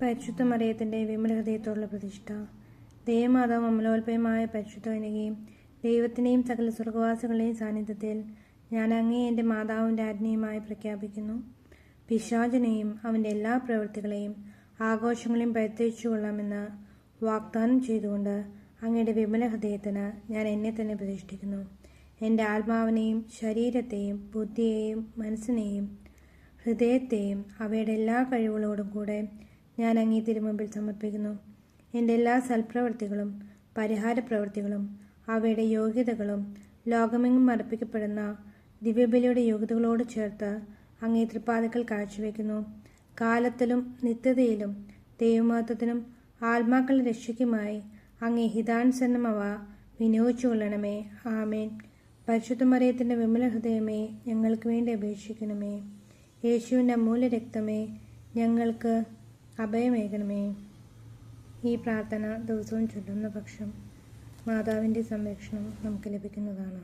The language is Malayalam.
പരിശുദ്ധ മറിയത്തിന്റെ വിമല ഹൃദയത്തോടുള്ള പ്രതിഷ്ഠ. ദേവമാതാവ് അമലോൽപയമായ പരിശുദ്ധ കന്യകയും ദൈവത്തിന്റെയും സകല സ്വർഗവാസികളുടെയും സാന്നിധ്യത്തിൽ ഞാൻ അങ്ങേ എന്റെ മാതാവും രാജ്ഞിയുമായി പ്രഖ്യാപിക്കുന്നു. പിശാചിനെയും അവന്റെ എല്ലാ പ്രവൃത്തികളെയും ആഘോഷങ്ങളെയും പരിത്യജിച്ചുകൊള്ളാമെന്ന് വാഗ്ദാനം ചെയ്തുകൊണ്ട് അങ്ങയുടെ വിമല ഹൃദയത്തിന് ഞാൻ എന്നെ തന്നെ പ്രതിഷ്ഠിക്കുന്നു. എന്റെ ആത്മാവിനെയും ശരീരത്തെയും ബുദ്ധിയെയും മനസ്സിനെയും ഹൃദയത്തെയും അവയുടെ എല്ലാ കഴിവുകളോടും കൂടെ ഞാൻ അങ്ങേ തിരുമുമ്പിൽ സമർപ്പിക്കുന്നു. എന്റെ എല്ലാ സൽപ്രവൃത്തികളും പരിഹാര പ്രവൃത്തികളും അവയുടെ യോഗ്യതകളും ലോകമെങ്ങും അർപ്പിക്കപ്പെടുന്ന ദിവ്യബലിയുടെ യോഗ്യതകളോട് ചേർത്ത് അങ്ങേ തൃപ്പാതകൾ കാഴ്ചവെക്കുന്നു. കാലത്തിലും നിത്യതയിലും ദൈവമഹത്വത്തിനും ആത്മാക്കളുടെ രക്ഷയ്ക്കുമായി അങ്ങേ ഹിതാനുസരണം അവ വിനിയോഗിച്ചുകൊള്ളണമേ ആമേൻ. പരിശുദ്ധമറിയത്തിന്റെ വിമല ഹൃദയമേ ഞങ്ങൾക്ക് വേണ്ടി അപേക്ഷിക്കണമേ. യേശുവിന്റെ അമൂല്യ രക്തമേ ഞങ്ങൾക്ക് അഭയമേകണമേ. ഈ പ്രാർത്ഥന ദിവസവും ചൊല്ലുന്ന പക്ഷം മാതാവിന്റെ സംരക്ഷണം നമുക്ക് ലഭിക്കുന്നതാണ്.